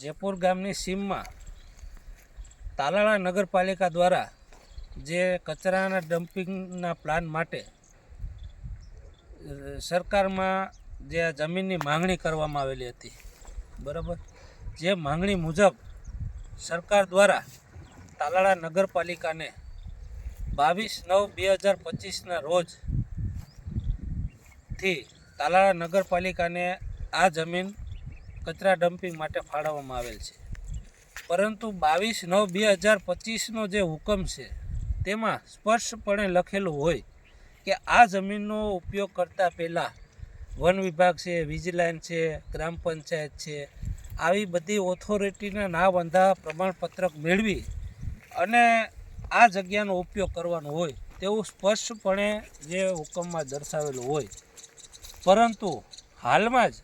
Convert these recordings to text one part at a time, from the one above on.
જયપુર ગામની સીમમાં તાલાળા નગરપાલિકા દ્વારા જે કચરાના ડમ્પિંગના પ્લાન માટે સરકારમાં જે આ જમીનની માંગણી કરવામાં આવેલી હતી, બરાબર? જે માંગણી મુજબ સરકાર દ્વારા તાલાળા નગરપાલિકાને બાવીસ નવ બે હજાર પચીસના રોજથી તાલાળા નગરપાલિકાને આ જમીન કચરા ડમ્પિંગ માટે ફાળવવામાં આવેલ છે. પરંતુ બાવીસ નવ બે હજાર પચીસનો જે હુકમ છે, તેમાં સ્પષ્ટપણે લખેલું હોય કે આ જમીનનો ઉપયોગ કરતાં પહેલાં વન વિભાગ છે વિજિલન્સ છે, ગ્રામ પંચાયત છે, આવી બધી ઓથોરિટીના ના બંધા પ્રમાણપત્રક મેળવી અને આ જગ્યાનો ઉપયોગ કરવાનો હોય તેવું સ્પષ્ટપણે જે હુકમમાં દર્શાવેલું હોય. પરંતુ હાલમાં જ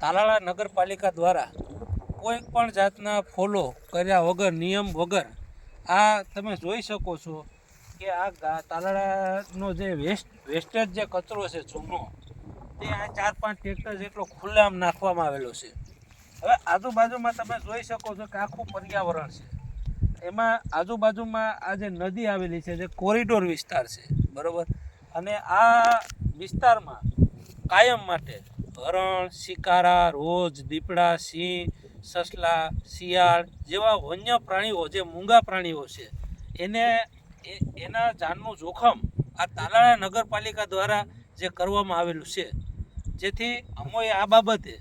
તાલાળા નગરપાલિકા દ્વારા કોઈ પણ જાતના ફોલો કર્યા વગર, નિયમ વગર, આ તમે જોઈ શકો છો કે આ તાલાળાનો જે વેસ્ટ, વેસ્ટેજ જે કચરો છે જૂનો તે આ ચાર પાંચ ટ્રેક્ટર જેટલો ખુલ્લામ નાખવામાં આવેલો છે. હવે આજુબાજુમાં તમે જોઈ શકો છો કે આખું પર્યાવરણ છે. એમાં આજુબાજુમાં આ જે નદી આવેલી છે, જે કોરિડોર વિસ્તાર છે, બરાબર? અને આ વિસ્તારમાં કાયમ માટે હરણ શિકારા, રોજ, દીપડા, સિંહ, સસલા, શિયાળ જેવા વન્ય પ્રાણીઓ, જે મૂંગા પ્રાણીઓ છે, એને એના જાનનું જોખમ આ તાલાળા નગરપાલિકા દ્વારા જે કરવામાં આવેલું છે, જેથી અમોએ આ બાબતે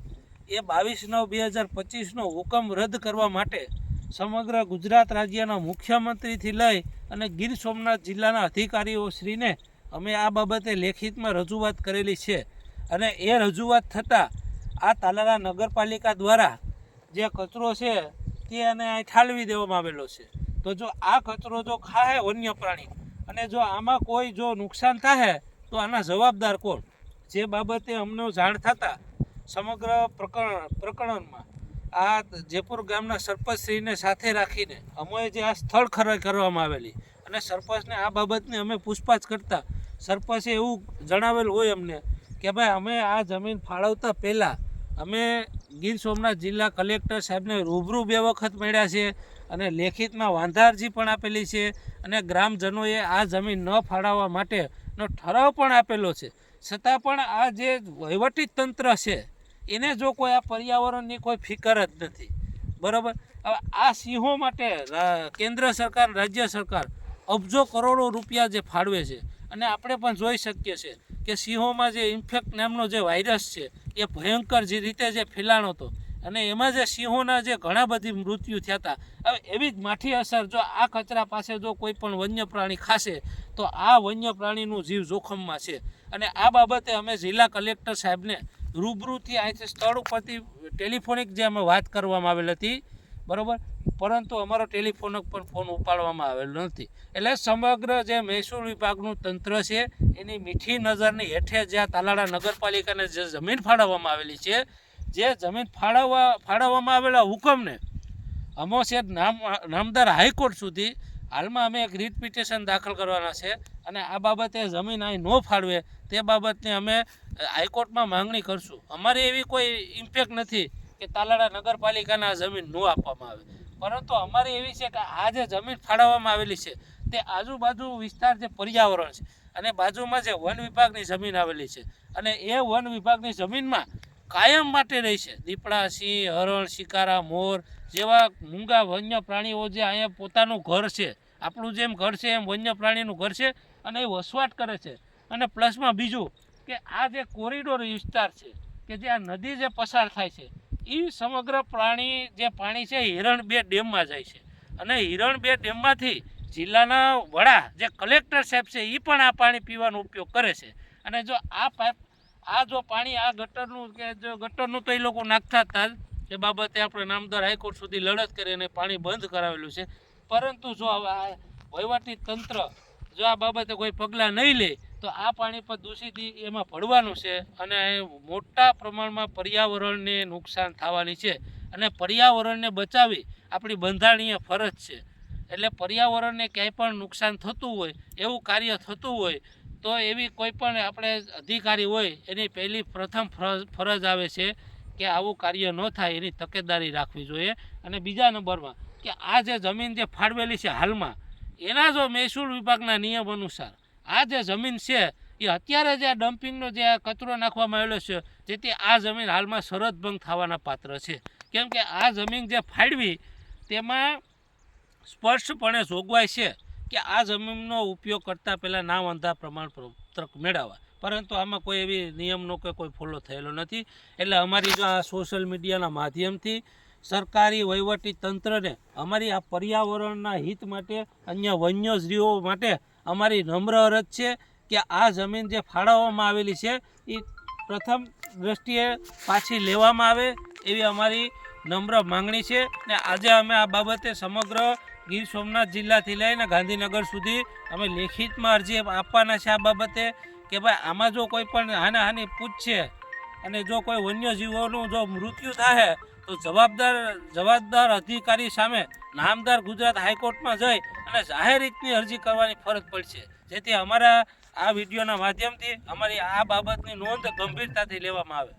એ બાવીસ નવ બે હજાર પચીસનો હુકમ રદ કરવા માટે સમગ્ર ગુજરાત રાજ્યના મુખ્યમંત્રીથી લઈ અને ગીર સોમનાથ જિલ્લાના અધિકારીઓ શ્રીને અમે આ બાબતે લેખિતમાં રજૂઆત કરેલી છે. અને એ રજૂઆત થતાં આ તાલાલા નગરપાલિકા દ્વારા જે કચરો છે તે એને અહીં ઠાલવી દેવામાં આવેલો છે. તો જો આ કચરો જો ખાહે વન્ય પ્રાણી અને જો આમાં કોઈ જો નુકસાન થાય તો આના જવાબદાર કોણ? જે બાબતે અમને જાણ થતાં સમગ્ર પ્રકરણ પ્રકરણમાં આ જયપુર ગામના સરપંચશ્રીને સાથે રાખીને અમોએ જે આ સ્થળ ખરાઈ કરવામાં આવેલી અને સરપંચને આ બાબતની અમે પૂછપાછ કરતા સરપંચે એવું જણાવેલ હોય અમને કે ભાઈ, અમે આ જમીન ફાળવતા પહેલાં અમે ગીર સોમનાથ જિલ્લા કલેક્ટર સાહેબને રૂબરૂ બે વખત મળ્યા છે અને લેખિતમાં વાંધારજી પણ આપેલી છે અને ગ્રામજનોએ આ જમીન ન ફાળવવા માટેનો ઠરાવ પણ આપેલો છે. છતાં પણ આ જે વહીવટી તંત્ર છે, એને જો કોઈ આ પર્યાવરણની કોઈ ફિકર જ નથી. બરાબર? હવે આ સિંહો માટે કેન્દ્ર સરકાર, રાજ્ય સરકાર અબજો કરોડો રૂપિયા જે ફાળવે છે અને આપણે પણ જોઈ શકીએ છીએ. કે સિંહોમાં જે ઇન્ફેક્ટ નામનો જે વાયરસ છે, એ ભયંકર જે રીતે જે ફેલાણો હતો. અને એમાં જે સિંહોના જે ઘણા બધી મૃત્યુ થયા હતા. હવે એવી જ માઠી અસર જો આ કચરા પાસે જો કોઈ પણ વન્ય પ્રાણી ખાશે, તો આ વન્ય પ્રાણીનું જીવ જોખમમાં છે. અને આ બાબતે અમે જિલ્લા કલેક્ટર સાહેબને રૂબરૂથી અહીંથી સ્થળ ઉપરથી ટેલિફોનિક જે અમે વાત કરવામાં આવેલ હતી બરોબર? પરંતુ અમારો ટેલિફોન પણ ફોન ઉપાડવામાં આવેલો નથી. એટલે સમગ્ર જે મહેસૂલ વિભાગનું તંત્ર છે, એની મીઠી નજરની હેઠે જ્યાં તાલાળા નગરપાલિકાને જે જમીન ફાળવવામાં આવેલી છે, જે જમીન ફાળવવા, ફાળવવામાં આવેલા હુકમને અમો નામ, નામદાર હાઈકોર્ટ સુધી હાલમાં અમે એક રીટ પિટિશન દાખલ કરવાના છે અને આ બાબતે જમીન અહીં ન ફાળવે તે બાબતની અમે હાઈકોર્ટમાં માંગણી કરશું. અમારી એવી કોઈ ઇમ્પેક્ટ નથી. કે તાલાળા નગરપાલિકાના જમીન ન આપવામાં આવે. પરંતુ અમારી એવી છે કે આ જે જમીન ફાળવવામાં આવેલી છે, તે આજુબાજુ વિસ્તાર જે પર્યાવરણ છે અને બાજુમાં જે વન વિભાગની જમીન આવેલી છે અને એ વન વિભાગની જમીનમાં કાયમ માટે રહી છે. દીપડા, સિંહ, હરણ, શિકારા, મોર જેવા મૂંગા વન્ય પ્રાણીઓ જે અહીંયા પોતાનું ઘર છે, આપણું જેમ ઘર છે એમ વન્ય પ્રાણીનું ઘર છે અને એ વસવાટ કરે છે. અને પ્લસમાં બીજું કે આ જે કોરિડોર વિસ્તાર છે કે જે આ નદી જે પસાર થાય છે એ સમગ્ર પ્રાણી જે પાણી છે હિરણ બે ડેમમાં જાય છે. અને હિરણ બે ડેમમાંથી જિલ્લાના વડા જે કલેક્ટર સાહેબ છે એ પણ આ પાણી પીવાનો ઉપયોગ કરે છે. અને જો આ પાઇપ, આ જો પાણી, આ ગટરનું કે જો ગટરનું તો એ લોકો નાખતા હતા એ બાબતે આપણે નામદાર હાઈકોર્ટ સુધી લડત કરી અને પાણી બંધ કરાવેલું છે. પરંતુ જો આ વહીવટી તંત્ર જો આ બાબતે કોઈ પગલાં નહીં લે તો આ પાણી પર દૂષિત એમાં ભળવાનું છે અને મોટા પ્રમાણમાં પર્યાવરણને નુકસાન થવાની છે. અને પર્યાવરણને બચાવી આપણી બંધારણીય ફરજ છે. એટલે પર્યાવરણને ક્યાંય પણ નુકસાન થતું હોય, એવું કાર્ય થતું હોય, તો એવી કોઈ પણ આપણે અધિકારી હોય, એની પહેલી પ્રથમ ફરજ આવે છે કે આવું કાર્ય ન થાય, એની તકેદારી રાખવી જોઈએ. અને બીજા નંબરમાં કે આ જે જમીન જે ફાળવેલી છે હાલમાં, એના જો મહેસૂલ વિભાગના નિયમ અનુસાર આ જે જમીન છે, એ અત્યારે જે આ ડમ્પિંગનો જે કચરો નાખવામાં આવેલો છે જેથી આ જમીન હાલમાં શરતભંગ થવાના પાત્ર છે. કેમ કે આ જમીન જે ફાળવી તેમાં સ્પષ્ટપણે જોગવાઈ છે કે આ જમીનનો ઉપયોગ કરતાં પહેલાં નામ અંધા પ્રમાણપત્ર મેળવવા. પરંતુ આમાં કોઈ એવી નિયમનો કે કોઈ ફોલો થયેલો નથી. એટલે અમારી આ સોશિયલ મીડિયાના માધ્યમથી સરકારી વહીવટી તંત્રને અમારી આ પર્યાવરણના હિત માટે, અન્ય વન્યજીવો માટે અમારી નમ્ર અરજ છે કે આ જમીન જે ફાળવવામાં આવેલી છે, એ પ્રથમ દ્રષ્ટિએ પાછી લેવામાં આવે એવી અમારી નમ્ર માંગણી છે ને આજે અમે આ બાબતે સમગ્ર ગીર સોમનાથ જિલ્લાથી લઈને ગાંધીનગર સુધી અમે લેખિતમાં અરજી આપવાના છે આ બાબતે કે ભાઈ આમાં જો કોઈ પણ હાનાહાની પૂછશે અને જો કોઈ વન્યજીવોનું જો મૃત્યુ થાય, તો જવાબદાર જવાબદાર અધિકારી સામે નામદાર ગુજરાત હાઈકોર્ટમાં જઈ અને જાહેર રીતની અરજી કરવાની ફરજ પડશે. જેથી અમારા આ વિડીયોના માધ્યમથી અમારી આ બાબતની નોંધ ગંભીરતાથી લેવામાં આવે.